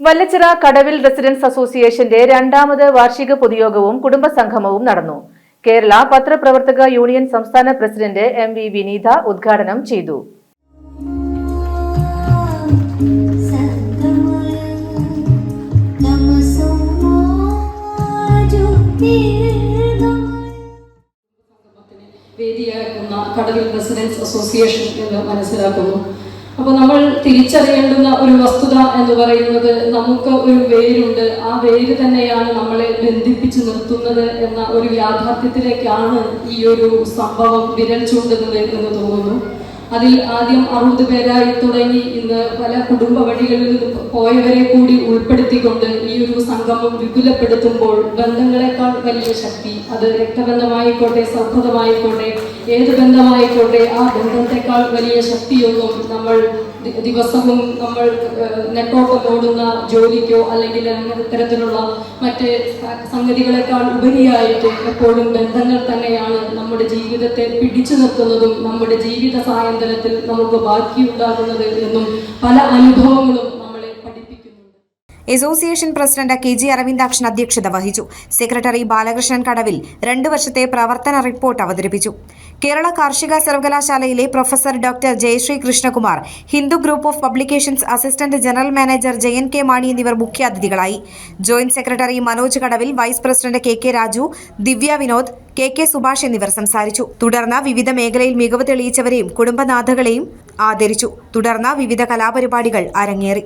വല്ലച്ചിറ കടവിൽ റെസിഡൻസ് അസോസിയേഷന്റെ രണ്ടാമത് വാർഷിക പൊതുയോഗവും കുടുംബസംഗമവും നടന്നു. കേരള പത്രപ്രവർത്തക യൂണിയൻ സംസ്ഥാന പ്രസിഡന്റ് എം വി വിനീത ഉദ്ഘാടനം ചെയ്തു. വേദിയാക്കുന്ന കടവിൽ റെസിഡൻസ് അസോസിയേഷൻ എന്ന് മനസ്സിലാക്കുന്നു. അപ്പോൾ നമ്മൾ തിരിച്ചറിയേണ്ടുന്ന ഒരു വസ്തുത എന്ന് പറയുന്നത് നമുക്ക് ഒരു വേരുണ്ട്. ആ വേര് തന്നെയാണ് നമ്മളെ ബന്ധിപ്പിച്ച് നിർത്തുന്നത് എന്ന ഒരു യാഥാർത്ഥ്യത്തിലേക്കാണ് ഈ ഒരു സംഭവം വിരൽ ചൂണ്ടുന്നത് എന്ന് തോന്നുന്നു. അതിൽ ആദ്യം അറുപത് പേരായി തുടങ്ങി. ഇന്ന് പല കുടുംബ വഴികളിൽ പോയവരെ കൂടി ഉൾപ്പെടുത്തിക്കൊണ്ട് ഈ ഒരു സംഗമം വിപുലപ്പെടുത്തുമ്പോൾ ബന്ധങ്ങളെക്കാൾ വലിയ ശക്തി. അത് രക്തബന്ധമായിക്കോട്ടെ സൗഹൃദമായിക്കോട്ടെ ഏത് ബന്ധമായിക്കോട്ടെ ആ ബന്ധത്തെക്കാൾ വലിയ ശക്തിയൊന്നും നമ്മൾ ദിവസവും നമ്മൾ നെട്ടോട്ടം ഓടുന്ന ജോലിക്കോ അല്ലെങ്കിൽ ഇത്തരത്തിലുള്ള മറ്റ് സംഗതികളെക്കാൾ ഉപരിയായിട്ട് എപ്പോഴും ബന്ധങ്ങൾ തന്നെയാണ് നമ്മുടെ ജീവിതത്തെ പിടിച്ചു നിർത്തുന്നതും നമ്മുടെ ജീവിത സായന്തനത്തിൽ നമുക്ക് ബാക്കിയുണ്ടാകുന്നത് എന്നും പല അനുഭവങ്ങളും association president K G Aravindakshan അധ്യക്ഷത വഹിച്ചു. സെക്രട്ടറി ബാലകൃഷ്ണൻ കടവിൽ രണ്ടു വർഷത്തെ പ്രവർത്തന റിപ്പോർട്ട് അവതരിപ്പിച്ചു. കേരള കാർഷിക സർവകലാശാലയിലെ professor doctor Jayasree Krishnakumar Hindu group of publications assistant general manager Jayan K Mani എന്നിവർ മുഖ്യാതിഥികളായി. Joint secretary Manoj Kadavil vice president K K Raju Divya Vinod K K Subhash എന്നിവർ സംസാരിച്ചു. തുടർന്ന് വിവിധ മേഖലയിൽ മികവ് തെളിയിച്ചവരെയും കുടുംബനാഥകളെയും ആദരിച്ചു. തുടർന്ന് വിവിധ കലാപരിപാടികൾ അരങ്ങേറി.